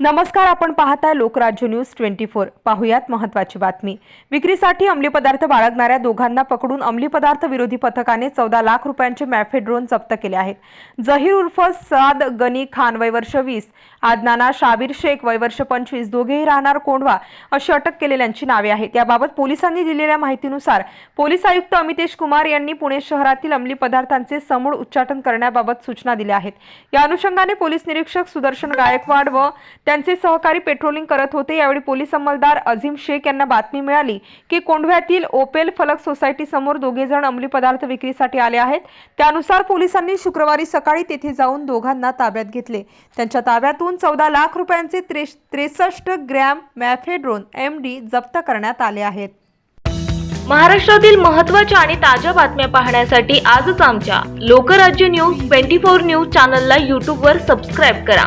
नमस्कार आपण पाहताय लोकराज्य न्यूज ट्वेंटी फोर. पाहुयात महत्वाची बातमी. विक्रीसाठी अंमली पदार्थ बाळगणाऱ्या दोघांना पकडून अंमली पदार्थ विरोधी पथकाने चौदा लाख रुपयांचे मॅफेड्रोन जप्त केले आहेत. जहीर उर्फ साद गनी खान वयवर्ष वीस. आदनाना शाबीर शेख वयवर्ष पंचवीस. दोघेही राहणार कोंढवा अशी अटक केलेल्यांची नावे आहेत. याबाबत पोलिसांनी दिलेल्या माहितीनुसार पोलीस आयुक्त अमितेश कुमार यांनी पुणे शहरातील अंमली पदार्थांचे समूळ उच्चाटन करण्याबाबत सूचना दिल्या आहेत. या अनुषंगाने पोलीस निरीक्षक सुदर्शन गायकवाड व त्यांचे सहकारी पेट्रोलिंग करत होते. यावेळी पोलीस अंमलदार अझीम शेख यांना बातमी मिळाली की कोंढव्यातील ओपेल फलक सोसायटी समोर दोघे जण अंमली पदार्थ विक्रीसाठी आले आहेत. त्यानुसार पोलिसांनी शुक्रवारी सकाळी तेथे जाऊन दोघांना ताब्यात घेतले. त्यांच्या ताब्यातून चौदा लाख रुपयांचे त्रेसष्ट ग्रॅम मॅफेड्रोन एम डी जप्त करण्यात आले आहेत. महाराष्ट्रातील महत्त्वाच्या आणि ताज्या बातम्या पाहण्यासाठी आजच आमच्या Lokrajya news twenty four news चॅनलला यूट्यूबवर सबस्क्राईब करा.